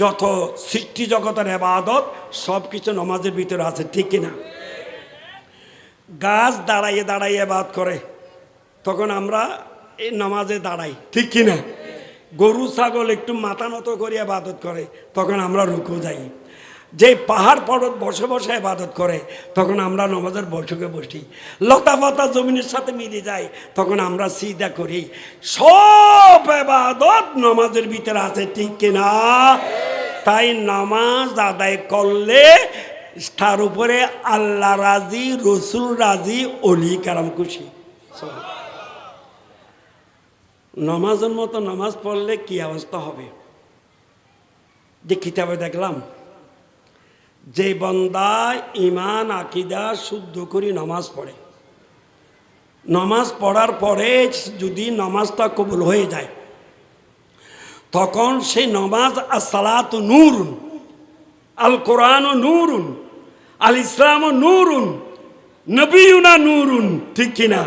যত সৃষ্টি জগতের এবাদত সব কিছু নমাজের ভিতরে আছে, ঠিক কিনা? গাছ দাঁড়াইয়ে দাঁড়াইয়ে বাদ করে, তখন আমরা এই নামাজে দাঁড়াই, ঠিক কিনা? গরু, ছাগল একটু মাথা নত করিয়া বাদত করে, তখন আমরা রুকু যাই। যে পাহাড় পর্বত বসে বসে আবাদত করে, তখন আমরা নমাজের বৈঠকে বসি। লতা পাতা জমিনের সাথে মিলে যায়, তখন আমরা সিদা করি। সব আবাদত নমাজের ভিতরে আছে, ঠিক কিনা তাই নামাজ আদায় করলে তার উপরে আল্লাহ রাজি, রসুল রাজি, অলি কারাম খুশি। নমাজের মতো নামাজ পড়লে কি অবস্থা হবে? যে কিতাবে দেখলাম যে বন্দা ইমান আকিদা শুদ্ধ করে নামাজ পড়ে। নামাজ পড়ার পরে যদি নামাজটা কবুল হয়ে যায়, তখন সেই নমাজ সালাত নূরুন আল কোরআন নূরুন আল ইসলাম নূরুন নবীনা নূরুন, ঠিক কিনা?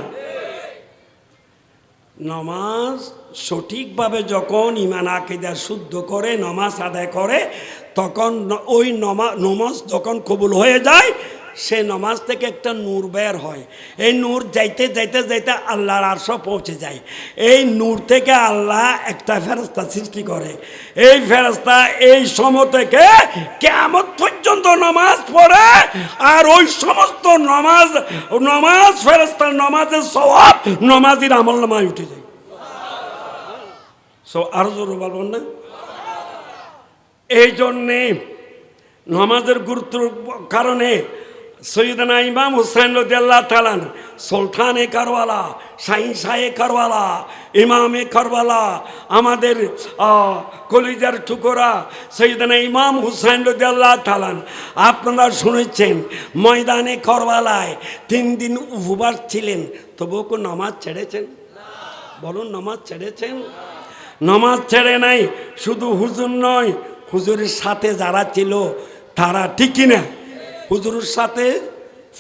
নমাজ সঠিকভাবে যখন ইমান আকিদা শুদ্ধ করে, নমাজ আদায় করে, তখন ওই নমা নমাজ যখন কবুল হয়ে যায়, সে নমাজ থেকে একটা নূর বের হয়। এই নূর যাইতে যাইতে যাইতে আল্লাহর আরশ পৌঁছে যায়। এই নূর থেকে আল্লাহ একটা ফেরস্তা সৃষ্টি করে। এই ফেরস্তা এই সময় থেকে কেমন পর্যন্ত নমাজ পড়ে আর ওই সমস্ত নমাজ নমাজ ফেরস্তার নমাজের স্বভাব নমাজির আমল নামায় উঠে যায়। সো আরও জোরে বলবেন না? এই জন্যে নমাজের গুরুত্ব কারণে সৈয়দনা ইমাম হুসাইন রদিয়াল্লাহ তালান সুলতানে কারওয়ালা, শাহিন এ কারওয়ালা, ইমামে কারওয়ালা, আমাদের কলিজার ঠুকরা সৈয়দনা ইমাম হুসাইন রদিয়াল্লাহ তালান আপনারা শুনেছেন, ময়দানে করবালায় তিন দিন উপবাস ছিলেন, তবুও নামাজ ছেড়েছেন? বলুন, নামাজ ছেড়েছেন? নামাজ ছেড়ে নাই, শুধু হুজুর নয়, হুজুরের সাথে যারা ছিল, তারা ঠিক কিনা? হুজুরের সাথে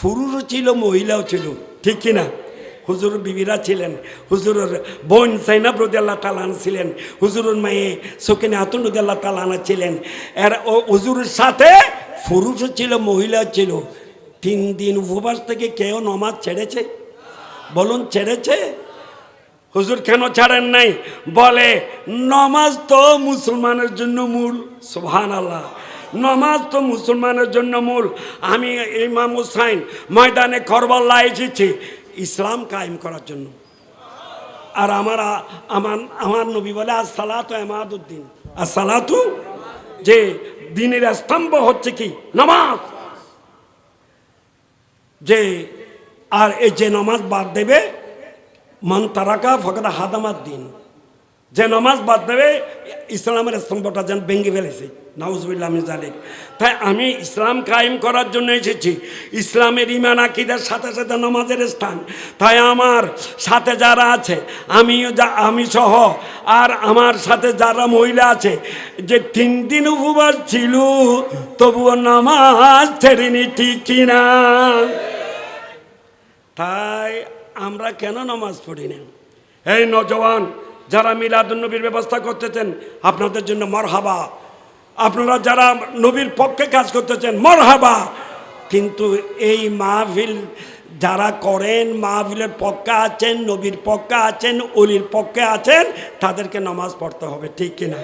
পুরুষও ছিল, মহিলাও ছিল, ঠিক কিনা? হুজুর বিবিরা ছিলেন, হুজুরের বোন সাইনাব রদি আল্লাহ তালান ছিলেন, হুজুরের মেয়ে সকিনে আতুন রদি আল্লাহ তালানা ছিলেন। এর ও হুজুরের সাথে পুরুষও ছিল, মহিলাও ছিল। তিন দিন উপবাস থেকে কেউ নমাজ ছেড়েছে? বলুন, ছেড়েছে? হুজুর কেন ছাড়েন নাই? বলে, নমাজ তো মুসলমানের জন্য মূল। সুহান আল্লাহ নমাজ তো মুসলমানের জন্য মূল। আমি ইমাম হুসাইন ময়দানে করবল্লা এসেছি। ইসলাম কায়েম করার জন্য। আর আমার আমার আমার নবী বলে আর সালাত এমাদুদ্দিন আর সালাতু যে দিনের স্তম্ভ হচ্ছে কি? নামাজ। যে, আর এই যে নামাজ বাদ দেবে মন তারাকা ফকরা হাদামার দিন। যে নামাজ বাদ দেবে, ইসলামের স্তম্ভটা যেন ভেঙে ফেলেছে। নাউজবিল্লাহ জালিক তাই আমি ইসলাম কায়েম করার জন্য এসেছি। ইসলামের ইমান আকিদের সাথে সাথে নামাজের স্থান। তাই আমার সাথে যারা আছে, আমিও যা, আমি সহ, আর আমার সাথে যারা মহিলা আছে, যে তিন দিন উপবাস ছিল, তবুও নামাজ ছেড়েনি ঠিক কিনা। তাই আমরা কেন নামাজ পড়ি না? এই নজওয়ান যারা মিলাদুন্নবীর ব্যবস্থা করতেছেন, আপনাদের জন্য মরহাবা। আপনারা যারা নবীর পক্ষে কাজ করতেছেন, মরহাবা। কিন্তু এই মাহফিল যারা করেন, মাহফিলের পক্ষে আছেন, নবীর পক্ষে আছেন, অলির পক্ষে আছেন, তাদেরকে নামাজ পড়তে হবে, ঠিক কিনা?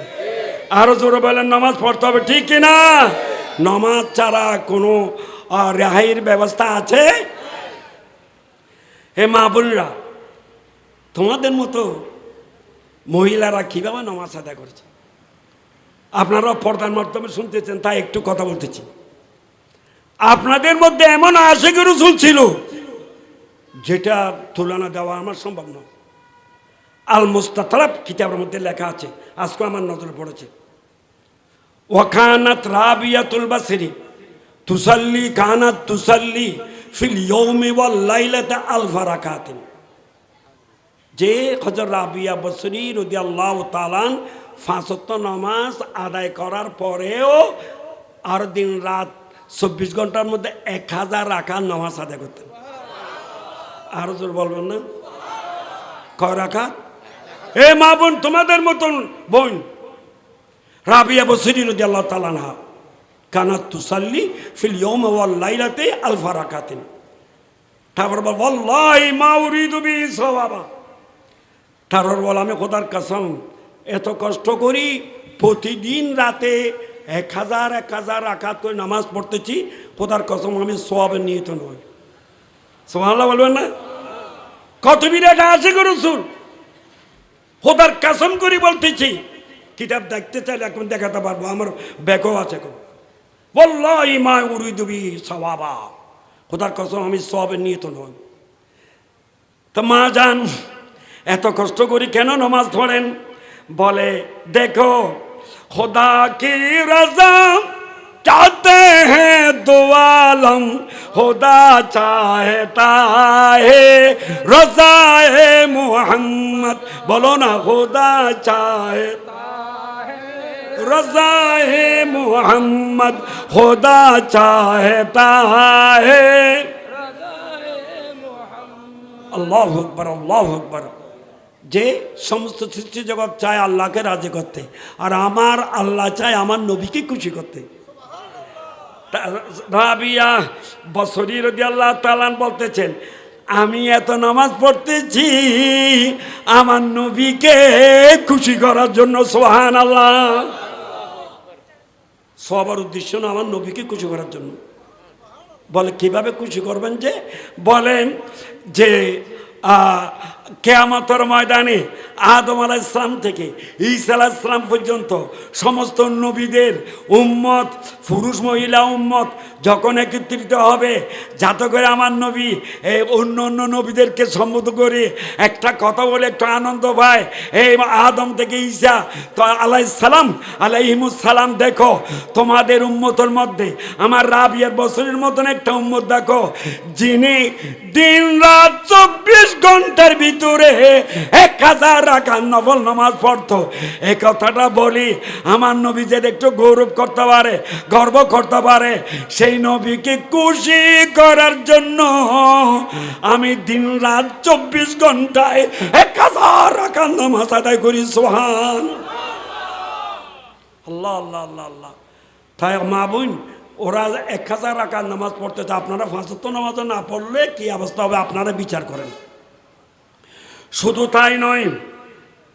আরও জোরে বলেন, নামাজ পড়তে হবে, ঠিক কিনা? নামাজ ছাড়া কোনো রেহাইয়ের ব্যবস্থা আছে? হে মা বোনরা, তোমাদের মতো মহিলারা কীভাবে নামাজ আদায় করেছে? আপনারা পর্দার মাধ্যমে শুনতেছেন, তাই একটু কথা বলতেছি। আপনাদের মধ্যে এমন আশেকের রসুল ছিল, যেটা তুলনা দেওয়া আমার সম্ভব নয়। আল মুস্তাতারাব কিতাবের মধ্যে লেখা আছে, আজকে আমার নজরে পড়েছে। ওয়াকানাত রাবিয়াতুল বাসরি, তুসাল্লি, কানাত তুসাল্লি ফিল ইয়ৌমি ওয়াল লাইলাতে আলফা রাকাতিন। যে হজর রাবিয়া বসরি রদি আল্লাহ তালান ফাঁসত্ব নামাজ আদায় করার পরেও আর দিন রাত চব্বিশ ঘণ্টার মধ্যে এক হাজার রাখার নামাজ আদায় করতেন। আরও জোর বলবেন না? কয় রাখাত এ মা বোন, তোমাদের মতন বোন। রাবিয়া বসরি রদি আল্লাহ তালানহা কানাত তুসাল্লি ফিল ইয়ম ওয়াল লাইলাতে আলফা রাকাতিন তারপর বল, ওয়াল্লাহি মা উরিদু বি সওয়াবা। তারপর বল, আমি খোদার কাসম, এত কষ্ট করি প্রতিদিন রাতে এক হাজার এক হাজার আকাত করে নামাজ পড়তেছি, খোদার কসম আমি সোয়াবের নিহিত নই। সোহাল্লাহ বলবেন না? কত বিরাট আছে রসুল। খোদার কাসম করি বলতেছি। কিতাব দেখতে চাইলে এখন দেখাতে পারব, আমার ব্যাগও আছে গো বলল ইমা উড়ি দুবি সবাবা খোদার কসম, আমি সবের নিহিত নই। তো মা যান এত কষ্ট করি কেন নমাজ ধরেন বলে, দেখো, খোদা কি রাজা চাহতে হ্যাঁ দোয়ালম খোদা চাহতা হে রজা হে মোহাম্মদ। বলো না, খোদা চাহতা رضا ہے محمد خدا چاہتا ہے আল্লাহ আকবর আল্লাহ আকবর যে সমস্ত সৃষ্টি জগৎ চায় আল্লাহকে রাজি করতে, আর আমার আল্লাহ চায় আমার নবীকে খুশি করতে। রাবিয়া বসরি রদি আল্লাহ তালান বলতেছেন, আমি এত নামাজ পড়তেছি, আমার নবীকে খুশি করার জন্য সোহান আল্লাহ সবার উদ্দেশ্য না আমার নবীকে খুশি করার জন্য। বলে, কীভাবে খুশি করবেন যে? বলেন যে কেয়ামতর ময়দানে আদম আলা ইসলাম থেকে ইসা আলাহ ইসলাম পর্যন্ত সমস্ত নবীদের উম্মত পুরুষ মহিলা উম্মত যখন একত্রিত হবে, যাতে করে আমার নবী, এই অন্য অন্য নবীদেরকে সম্বোধ করে একটা কথা বলে, একটু আনন্দ পায়। এই আদম থেকে ঈসা, তো আলাই সালাম আলাইহিমুসালাম দেখো, তোমাদের উম্মতের মধ্যে, আমার রাবিয়ার বছরের মতন একটা উম্মত দেখো, যিনি দিন রাত চব্বিশ ঘণ্টার ভিতরে এক হাজার রাখার নবল নামাজ পড়তো। এ কথাটা বলি, আমার নবী যে একটু গৌরব করতে পারে গর্ব করতে পারে। সেই নবীকে খুশি করার জন্য আমি দিন রাত চব্বিশ ঘন্টায় এক হাজার নামাজ আদায় করি সোহান আল্লাহ আল্লাহ আল্লাহ আল্লাহ। তাই মা বোন, ওরা এক হাজার রাখার নামাজ পড়তে চায়। আপনারা ফাঁসত্ব নামাজ না পড়লে কি অবস্থা হবে? আপনারা বিচার করেন। শুধু তাই নয়,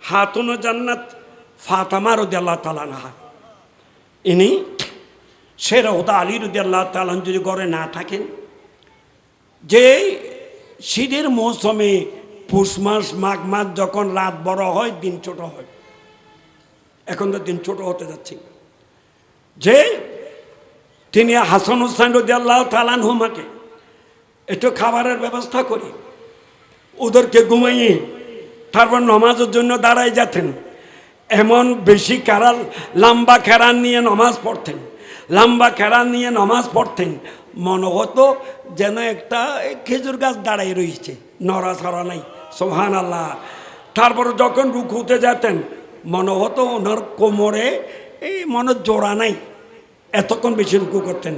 হাতুন জান্নাত ফাতামা রদি আল্লাহ তালানহা ইনি সে রহদা আলী রদি আল্লাহ তালান যদি ঘরে না থাকেন যে শীতের মৌসুমে পুষ মাস, মাঘ মাস যখন রাত বড় হয়, দিন ছোট হয়। এখন তো দিন ছোট হতে যাচ্ছে। যে তিনি হাসান হুসাইন রদি আল্লাহ তালান হুমাকে একটু খাবারের ব্যবস্থা করি, ওদেরকে ঘুমাইয়ে তারপর নমাজের জন্য দাঁড়াই যেতেন। এমন বেশি কারাল লম্বা খেরান নিয়ে নমাজ পড়তেন। লম্বা খেরান নিয়ে নমাজ পড়তেন। মনে হতো যেন একটা খেজুর গাছ দাঁড়াই রয়েছে। নড়াছড়া নাই সোহান আল্লাহ তারপর যখন রুকুতে যেতেন মনে হতো ওনার কোমরে এই মনে জোড়া নাই, এতক্ষণ বেশি রুকু করতেন।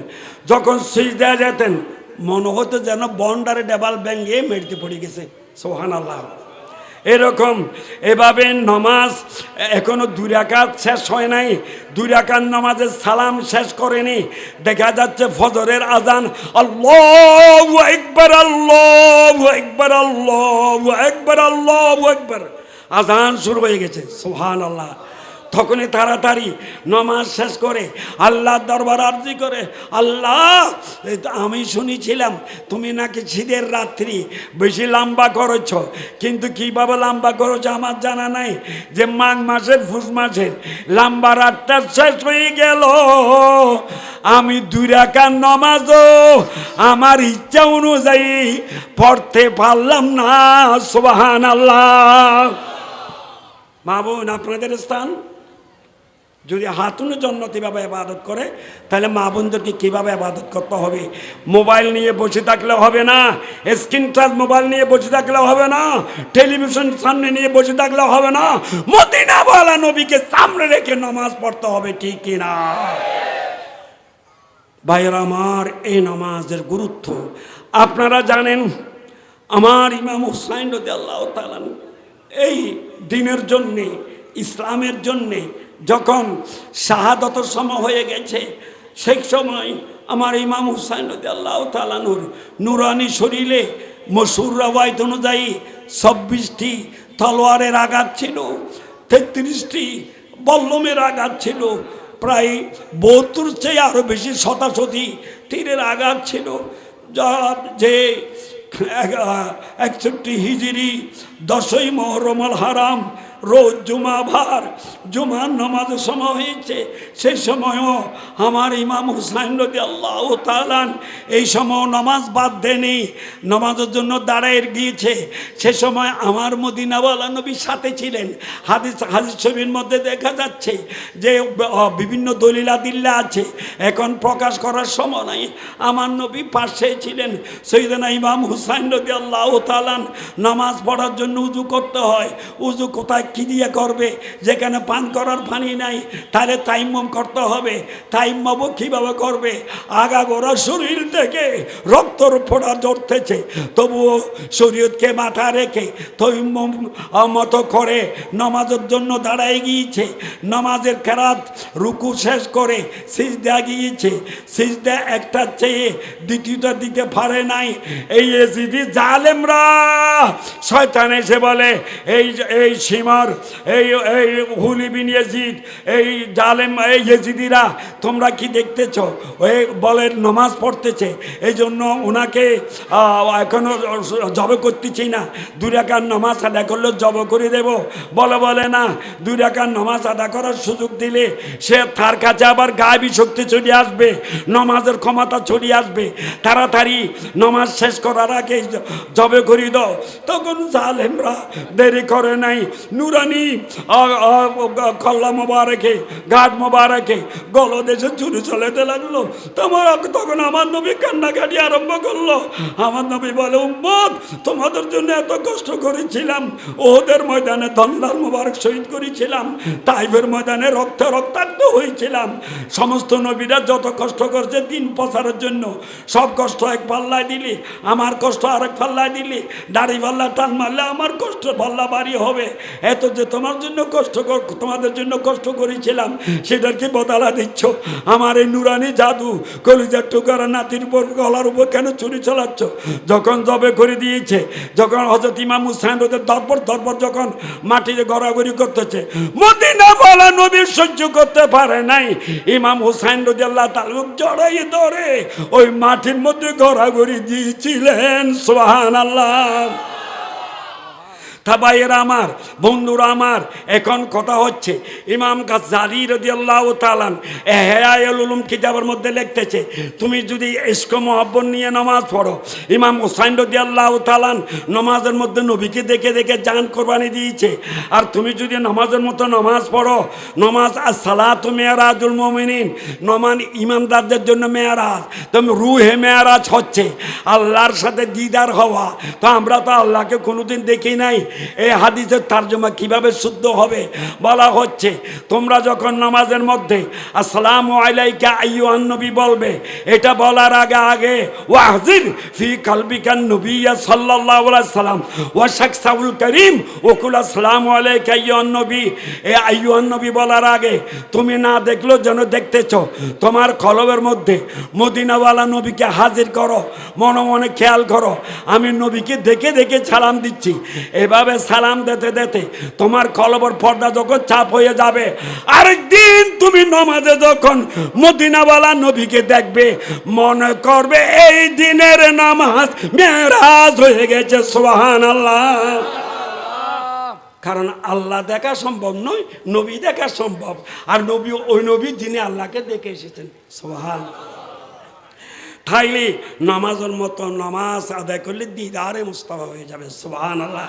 যখন সুইচ দেওয়া যেতেন মনে হতো যেন বন্ডারে ডেবাল ব্যাঙ্গে মেরতে পড়ে গেছে সোহান আল্লাহ এরকম। এভাবে নমাজ এখনও দুই রাকাত শেষ হয় নাই। দুই রাকাত নমাজের সালাম শেষ করেনি। দেখা যাচ্ছে ফজরের আজান, আল্লাহ একবার আল্লাহ একবার আল্লাহ একবার আল্লাহ একবার আজান শুরু হয়ে গেছে। সোহান আল্লাহ তখনই তাড়াতাড়ি নমাজ শেষ করে আল্লাহর দরবার আর্জি করে, আল্লাহ আমি শুনেছিলাম, তুমি নাকি শীতের রাত্রি বেশি লম্বা করেছ, কিন্তু কীভাবে লম্বা করেছ আমার জানা নাই যে মাঘ মাসের ফুস মাসের লম্বা রাতটা শেষ হয়ে গেল। আমি দুই রাখার নমাজও আমার ইচ্ছা অনুযায়ী পড়তে পারলাম না সুবাহান আল্লাহ মা বোন, আপনাদের স্থান? যদি হাতুনের জন্য কীভাবে আবাদত করে, তাহলে মা বোনদেরকে কীভাবে আবাদত করতে হবে? মোবাইল নিয়ে বসে থাকলে হবে না, স্ক্রিন টাচ মোবাইল নিয়ে বসে থাকলে হবে না, টেলিভিশন সামনে নিয়ে বসে থাকলে হবে না মদিনা বলা নবীকে সামনে রেখে নামাজ পড়তে হবে ঠিক কিনা? ভাইয়ের আমার, এই নামাজের গুরুত্ব আপনারা জানেন, আমার ইমাম হুসাইন রদি আল্লাহ এই দিনের জন্যে, ইসলামের জন্যে যখন শাহাদতর সময় হয়ে গেছে, সেই সময় আমার ইমাম হুসাইন আল্লাহ তালানুর নুরানি শরীরে মসুর রাওয়ায়ত অনুযায়ী চব্বিশটি তলোয়ারের আঘাত ছিল, তেত্রিশটি বল্লমের আঘাত ছিল, প্রায় বত্তর চেয়ে আরও বেশি শতাশতি তীরের আঘাত ছিল, যা যে একষট্টি হিজিরি, দশই মহরমাল হারাম রোজ জুমা ভার জুমার নামাজের সময় হয়েছে সেই সময়ও আমার ইমাম হুসাইন রদি আল্লাহ তালান এই সময় নামাজ বাদ দেনি নামাজের জন্য দাঁড়ায় গিয়েছে। সে সময় আমার মদিনাওয়ালা নবী সাথে ছিলেন। হাদিস হাদিস ছবির মধ্যে দেখা যাচ্ছে যে বিভিন্ন দলিলা দিল্লা আছে। এখন প্রকাশ করার সময় নাই। আমার নবী পাশে ছিলেন। সৈদানা ইমাম হুসাইন রদি আল্লাহ তালান নামাজ পড়ার জন্য উজু করতে হয়। উজু কোথায় কি দিয়ে করবে? যেখানে পান করার পানি নাই, তাহলে তাইম্মম করতে হবে। তাইম্মমও কীভাবে করবে? আগা গোড়া শরীর থেকে রক্তর ফোড়া জড়তেছে তবুও শরীয়তকে মাথা রেখে তৈম্মম মতো করে নামাজের জন্য দাঁড়ায় গিয়েছে। নামাজের খেরাত রুকু শেষ করে সিজ সিজদা গিয়েছে। সিজদা একটা চেয়ে দ্বিতীয়টা দিতে পারে নাই। এই এজিদি জালেমরা, শয়তান এসে বলে, এই এই সীমার এই এই হুলি বিন ইয়াজিদ এই জালেম এই ইয়েজিদিরা তোমরা কি দেখতেছ? ওই বলে নমাজ পড়তেছে। এই জন্য ওনাকে আহ, এখনও জব করতেছি না। দুই রাকার নমাজ আদা করলে জব করে দেব। বলে বলে না দুই রাকার নমাজ আদা করার সুযোগ দিলে সে তার কাছে আবার গায়েবী শক্তি চলে আসবে নমাজের ক্ষমতা চলে আসবে। তাড়াতাড়ি নমাজ শেষ করার আগে জবে করি দাও। তখন জালেমরা দেরি করে নাই নুরানি কল্লা মোবারকে ঘাট মোবারকে, গলদেশে চুরি চলেতে লাগল। তোমার তখন আমার নবী কান্নাকাটি আরম্ভ করল। আমার নবী বলে, উম্মত, তোমাদের জন্য এত কষ্ট করেছিলাম। ওদের ময়দানে দন্দাল মোবারক শহীদ করেছিলাম। তাইফের ময়দানে রক্ত রক্তাক্ত হয়েছিলাম। সমস্ত নবীরা যত কষ্ট করছে দিন প্রচারের জন্য, সব কষ্ট এক পাল্লায় দিলি, আমার কষ্ট আরেক পাল্লায় দিলি। দাড়ি পাল্লা টান মারলে আমার কষ্ট পাল্লা বাড়ি হবে। এত যে তোমার জন্য কষ্ট তোমাদের জন্য কষ্ট করেছিলাম, সেটার কি বদলা দিচ্ছ? আমার এই নুরানি জাদু কলিজার টুকারা নাতির উপর গলার উপর কেন চুরি চালাচ্ছ যখন জবে করে দিয়েছে, যখন হজরত ইমাম হুসাইন ওদের দরপর দরপর যখন মাটিতে গড়াগড়ি করতেছে, মদিনা বলা নবী সহ্য করতে পারে নাই। ইমাম হুসাইন রদি আল্লাহ তালুক জড়াই ধরে ওই মাটির মধ্যে গড়াগড়ি দিয়েছিলেন সোহান আল্লাহ তা ভাইয়েরা আমার, বন্ধুরা আমার, এখন কথা হচ্ছে, ইমাম গাজ্জালি রদিয়াল্লাহ তালান এহেয়াল উলুম কিতাবের মধ্যে লিখতেছে, তুমি যদি ইস্ক মহব্বত নিয়ে নামাজ পড়ো, ইমাম হোসাইন রদিয়াল্লাহ তালান নামাজের মধ্যে নবীকে দেখে দেখে জান কোরবানি দিয়েছে, আর তুমি যদি নামাজের মতো নামাজ পড়ো, নামাজ আর সালা তুমি মেয়ারাজুল মমিনিন নমান ইমানদারদের জন্য মেয়ারাজ তুমি রুহে মেয়ারাজ হচ্ছে, আল্লাহর সাথে দিদার হওয়া, তো আমরা তো আল্লাহকে কোনোদিন দেখি নাই এই হাদিসের তার্জমা কীভাবে শুদ্ধ হবে? বলা হচ্ছে, তোমরা যখন নামাজের মধ্যে, আসসালামু আলাইকা আইয়ুহান নবী বলবে, এটা বলার আগে আগে, ওয়াহজির ফি কালবিকান নবিয়া আলাইহি সাল্লাম ওয়া শাকসাউল করিম, ওকুল আসসালামু আলাইকা আইয়ুহান নবী। এই আইয়ুহান নবী বলার আগে, তুমি না দেখলেও যেন দেখতেছ তোমার কলবের মধ্যে মদিনাওয়ালা নবীকে হাজির করো, মনে মনে খেয়াল করো, আমি নবীকে দেখে দেখে সালাম দিচ্ছি। এভাবে সালাম দিতে দিতে তোমার কলবর পর্দা যখন চাপ হয়ে যাবে, আরেকদিন তুমি নমাজে যখন মদিনাওয়ালা নবীকে দেখবে, মনে করবে এই দিনের নামাজ মেরাজ হয়ে গেছে সোহান আল্লাহ কারণ আল্লাহ দেখা সম্ভব নয়, নবী দেখা সম্ভব। আর নবী, ওই নবী যিনি আল্লাহকে দেখে এসেছেন সোহান তাইলে নামাজের মতো নামাজ আদায় করলে দিদারে মুস্তাফা হয়ে যাবে সোহান আল্লাহ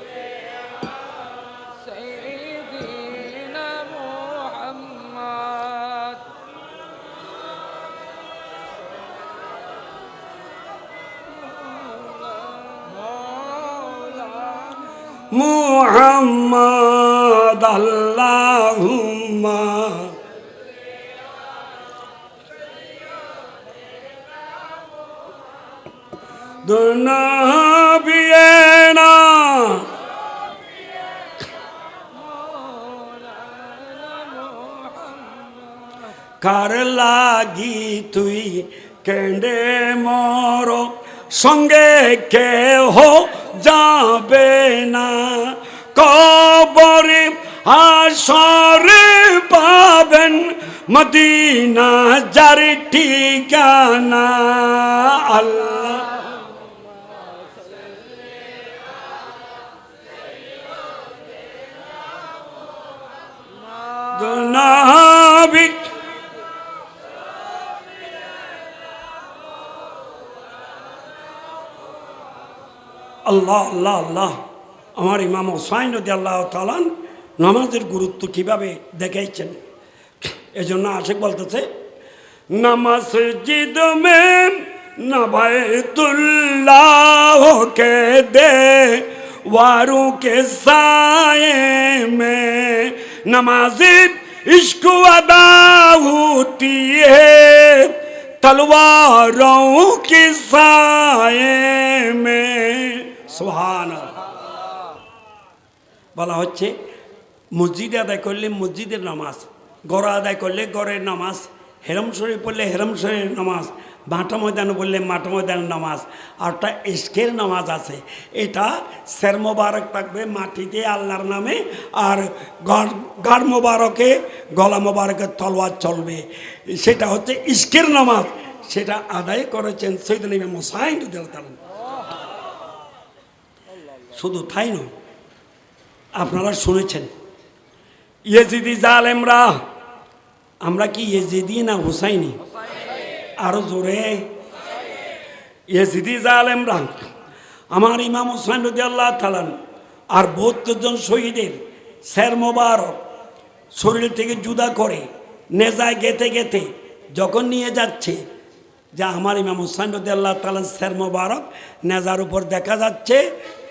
محمد اللهم دنبينا কার লাগি তুই কেন্ডে মরো? সঙ্গে কেহ যাবে না। কবরে আসরে পাবেন মদিনা যার ঠিকানা আল্লাহ। নবী আল্লাহ আল্লাহ আল্লাহ। আমার ইমাম হোসাইন রদি আল্লাহ তালান নামাজের গুরুত্ব কিভাবে দেখাইছেন এজন্য আশেক বলতেছে নামাজ জিদ মে নবায়তুল্লাহ কে দে वारों के साए में नमाजी इश्क अदा होती है तलवारों के साए में सुहान বলা হচ্ছে, মসজিদে আদায় করলে মসজিদের নামাজ গড় আদায় করলে গড়ের নামাজ, হেরম শরীফ পড়লে হেরম শরীফের নামাজ, মাঠা ময়দানে বললে মাঠা ময়দানের নামাজ, আর একটা ইস্কের নামাজ আছে, এটা সের মোবারক থাকবে মাটিতে আল্লাহর নামে, আর গড় গাড় মোবারকে, গলা মোবারকের তলোয়ার চলবে। সেটা হচ্ছে ইস্কের নামাজ, সেটা আদায় করেছেন সৈদান শুধু তাই নয় আপনারা শুনেছেন। ইয়েজিদি জালেমরা, আমরা কি ইয়েজিদি না হুসাইনি? আরও জোরে। ইয়েজিদি জালেমরা, আমার ইমাম হুসাইন রদি আল্লাহ তালান আর বহত্তর জন শহীদের স্যার মোবারক শরীর থেকে জুদা করে নেজায় গেতে গেতে যখন নিয়ে যাচ্ছে, যা আমার ইমাম হুসাইন রদি আল্লাহ তালান স্যার মোবারক নেজার উপর দেখা যাচ্ছে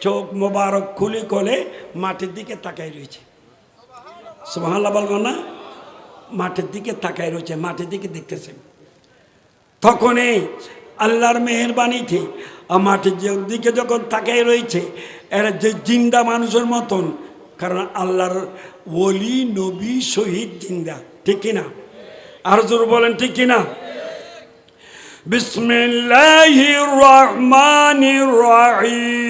চোখ মোবারক খুলে খুলে মাটির দিকে তাকাই রয়েছে। সুবহানাল্লাহ বলব না? মাঠের দিকে তাকাই রয়েছে মাঠের দিকে দেখতেছে। তখনই আল্লাহর মেহরবানিতে যে দিকে যখন তাকাই রয়েছে, এরা যে জিন্দা মানুষের মতন, কারণ আল্লাহর ওলি, নবী, শহীদ, জিন্দা, ঠিক কিনা আর জোর বলেন, ঠিক কিনা বিসমিল্লাহির রহমানির রহিম।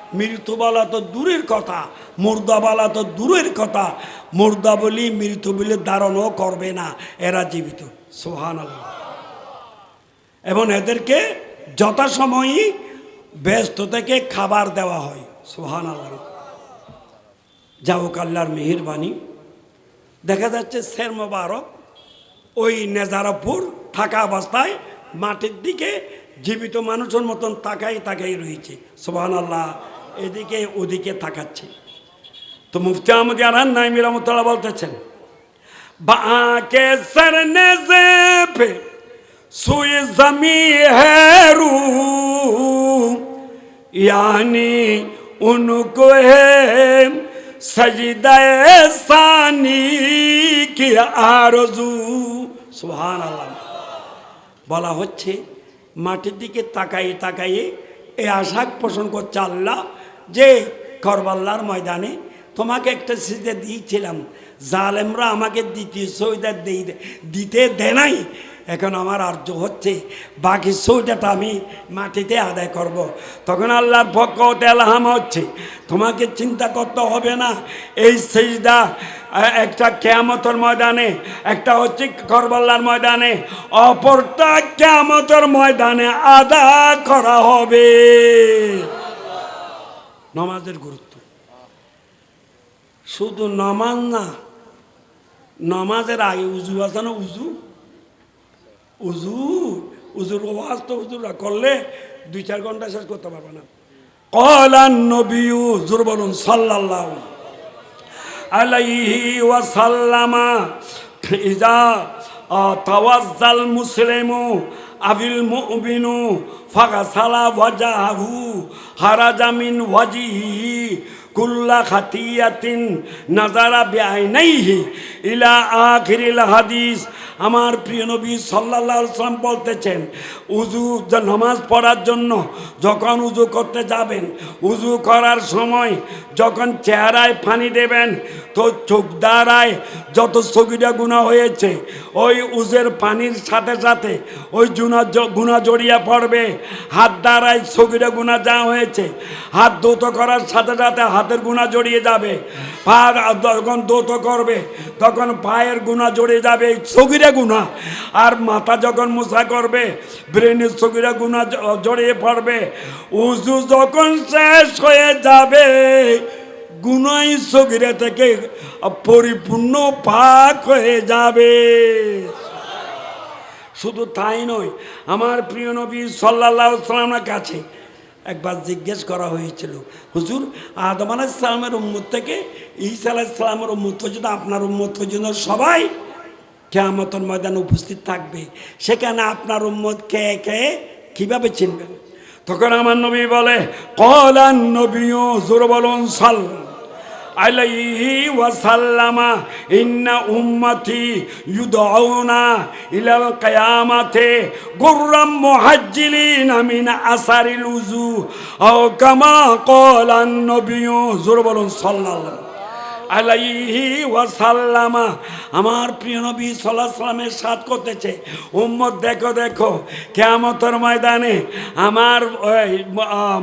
মৃত্যু বলা তো দূরের কথা মুর্দা বলা তো দূরের কথা। মুর্দা বলি মৃত্যু বলে ধারণও করবে না, এরা জীবিত। সোহান এবং এদেরকে যথাসময়ই ব্যস্ত থেকে খাবার দেওয়া হয়। সোহান আল্লাহ যাওক আল্লাহর মেহেরবানি। দেখা যাচ্ছে শের মোবারক ওই নেজারাপুর থাকা অবস্থায় মাটির দিকে জীবিত মানুষের মতন তাকাই তাকাই রয়েছে। সোহান আল্লাহ এদিকে ওদিকে তাকাচ্ছে তো মুফতি আহমদ আরান নাইমি রহমতুল্লাহ বলতেছেন বাঁকে সরনে से पे सुई जमी है रू यानी उनको है सजदाए सानी की आरजू সুবহান আল্লাহ বলা হচ্ছে মাটির দিকে তাকাই তাকাইয়ে এ আশা পোষণ করছে আল্লাহ যে করবাল্লার ময়দানে তোমাকে একটা সিজে দিয়েছিলাম। জালেমরা আমাকে দ্বিতীয় সৌদা দিতে দেয় নাই। এখন আমার আর্য হচ্ছে, বাকি সৌদাটা আমি মাটিতে আদায় করব। তখন আল্লাহর পক্ষ তেলহাম হচ্ছে, তোমাকে চিন্তা করতে হবে না। এই সেজদা একটা কেয়ামতের ময়দানে, একটা হচ্ছে করবাল্লার ময়দানে, অপরটা কেয়ামতের ময়দানে আদা করা হবে। নমাজের গুরুত্ব। শুধু নমাজ না, নমাজের আগে উজু আছে না উজু? উজু, উজুর ওয়াজ তো উজুরা করলে দুই চার ঘণ্টা শেষ করতে পারবে না। কলান নবিউ জোর বলুন সাল্লাল্লাহ আলাইহি ওয়াসাল্লামা ইজা তাওয়াজ্জাল মুসলিমু আবিল মুমিনু ফাগাসালা ওয়াজাহু হারাজামিন ওয়াজিহি কুল্লা খাতিয়াতিন নাজারা বিআইনাইহি ইলা আখিরিল হাদিস। আমার প্রিয় নবী আলাইহি সাল্লাম বলতেছেন উজু নামাজ পড়ার জন্য যখন উজু করতে যাবেন উজু করার সময় যখন চেহারায় পানি দেবেন, তো চোখ দ্বারায় যত সগিরা গুণা হয়েছে, ওই উজের পানির সাথে সাথে ওই জুনা গুণা জড়িয়ে পড়বে। হাত দ্বারায় সগিরা গুণা যা হয়েছে, হাত দৌত করার সাথে সাথে হাতের গুণা জড়িয়ে যাবে। পা যখন দৌত করবে, তখন পায়ের গুণা জড়িয়ে যাবে সগিরা গুণা। আর মাথা যখন মোছা করবে, ব্রেনের সগিরা গুণা জড়িয়ে পড়বে। উজু যখন শেষ হয়ে যাবে গুনাই সগিরা থেকে পরিপূর্ণ পাক হয়ে যাবে। শুধু তাই নয়, আমার প্রিয় নবী সাল্লাহ সাল্লামের কাছে একবার জিজ্ঞেস করা হয়েছিল, হুজুর, আদম আলাইসালামের উম্মত থেকে ঈসা আলাইসালামের উম্মত পর্যন্ত আপনার উম্মত পর্যন্ত সবাই কেয়ামতন ময়দানে উপস্থিত থাকবে। সেখানে আপনার উম্মত কে কে, কীভাবে চিনবেন? তখন আমার নবী বলে, কলান নবী, জোর বলুন সাল আলাইহি ওয়াসাল্লামা, ইন্না উম্মতি ইউদাউনা ইলাল কিয়ামাতে গুররাম মুহাজ্জিলিন মিন আসারিল উযু, আও কামা ক্বালান নবিয়্যু। জোর বলুন, সাল্লাল্লাহু আলাইহি ওয়াসাল্লামা, আমার প্রিয় নবী সাল্লাহ সাল্লামের সাথ করতেছে। উম্মত, দেখো দেখো, কেয়ামতের ময়দানে আমার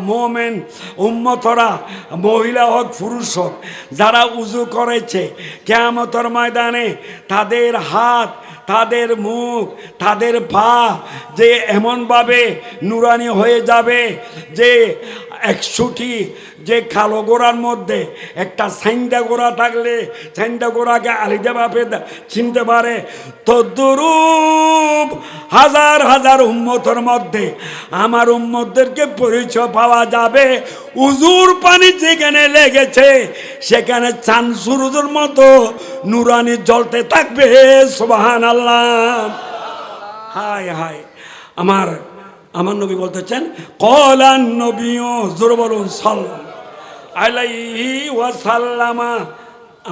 মোমেন উম্মতরা, মহিলা হোক, পুরুষ হোক, যারা উজু করেছে, কেয়ামতের ময়দানে তাদের হাত, তাদের মুখ, তাদের পা যে এমনভাবে নুরানি হয়ে যাবে যে একশোটি যে কালো গোড়ার মধ্যে একটা সাইন্দা গোড়া থাকলে সাইন্দা গোড়াকে আলিদা বাপে চিনতে পারে। তদ্রুপ হাজার হাজার উম্মতের মধ্যে আমার উম্মতদেরকে পরিচয় পাওয়া যাবে। উজুর পানি যেখানে লেগেছে, সেখানে চান সুরুজের মতো নুরানি জ্বলতে থাকবে। সোবাহান আল্লাহ হায় হায়। আমার আমার নবী বলতেছেন, কলান নবীও জোর বলুন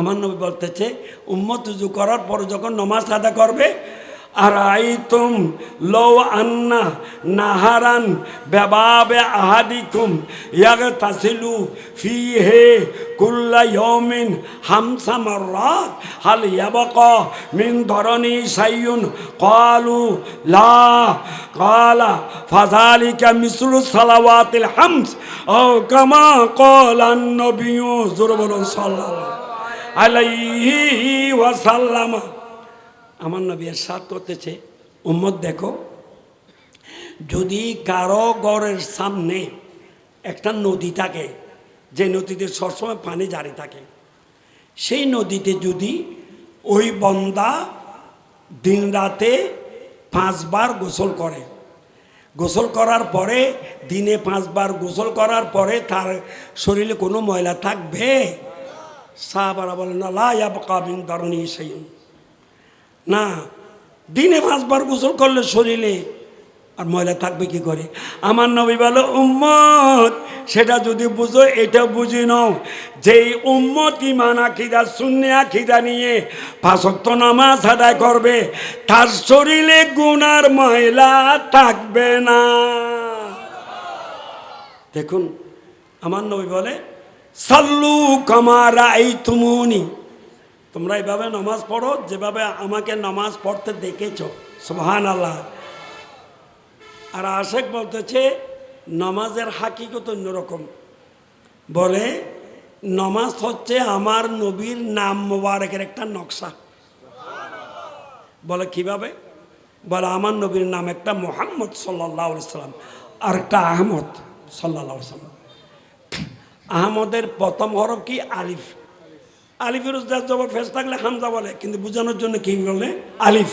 আমার নবী বলতেছে, উম্মত উজু করার পর যখন নমাজ আদা করবে আর আইতুম লৌ আন্না নাহারান বেবাবে আহাদিকুম ইয়াগ তাসিলু ফি হে কুল্লা ইয়মিন হামসা মাররাত হাল মিন ধরনি সাইয়ুন ক্বালু লা ক্বালা ফাযালিকা মিসলু সালাওয়াতিল হামস ও কামা ক্বালা নবিয়্যু জোর বলুন সাল্লাল্লাহু আলাইহি ওয়াসাল্লাম। আমার নবী এর সাথ করতেছে, উম্মত দেখো, যদি কারও গড়ের সামনে একটা নদী থাকে, যে নদীতে সবসময় পানি জারি থাকে, সেই নদীতে যদি ওই বন্দা দিন রাতে পাঁচবার গোসল করে, গোসল করার পরে, দিনে পাঁচবার গোসল করার পরে তার শরীরে কোনো ময়লা থাকবে? সাহাবারা বলেন না লাবিন ধরনী সেই না, দিনে পাঁচবার গোসল করলে শরীরে, আর ময়লা থাকবে কি করে? আমার নবী বলো, উম্মত, সেটা যদি বুঝো, এটা বুঝি নাও। যেই উম্মত ইমান আখিদা শূন্য আখিদা নিয়ে পাঁচক্ত নামাজ আদায় করবে, তার শরীরে গুনার ময়লা থাকবে না। দেখুন, আমার নবী বলে, সাল্লু কামারা এই তুমুনি তোমরা এইভাবে নামাজ পড়ো, যেভাবে আমাকে নামাজ পড়তে দেখেছ। সোহান আল্লাহ আর আশেক বলতেছে, নমাজের হাকিকত অন্যরকম। বলে, নমাজ হচ্ছে আমার নবীর নাম মোবারকের একটা নকশা। বলে, কীভাবে? বলে, আমার নবীর নাম একটা মোহাম্মদ সাল্লাহ সাল্লাম, আর একটা আহমদ সাল্লাহ সাল্লাম। আহমদের প্রথম হরফ কি? আলিফ। আলিফের উজ্জার জবর ফেস থাকলে হামজা বলে, কিন্তু বোঝানোর জন্য কি বলে? আলিফ।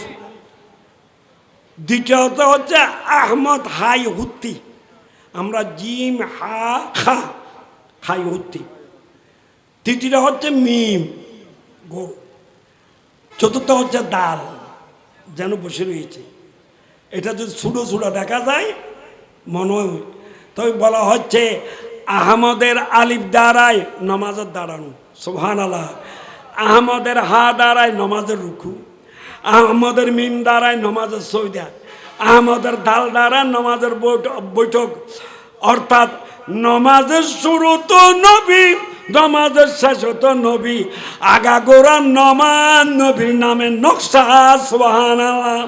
দ্বিতীয়ত হচ্ছে আহমদ হাই হুত্তি। আমরা জিম হা খা, হাই হুত্তি। তৃতীয়টা হচ্ছে মিম, গো। চতুর্থ হচ্ছে দাল, যেন বসে রয়েছে। এটা যদি ছুটো ছুটো দেখা যায়, মনে তবে বলা হচ্ছে আহমদের আলিফ দ্বারায় নমাজের দাঁড়ানো। সোহান আল্লাহ আহমদের হা দাঁড়ায় নমাজের রুখু আহমদের মিম দাঁড়ায় নমাজের সৌদা, আহমদের দাল দ্বারা নমাজের বৈঠ- বৈঠক। অর্থাৎ নমাজের শুরু তো নবী, নমাজের শেষ তো নবী। আগা গোড়া নমান নবীর নামে নকশা সোহান আল্লাহ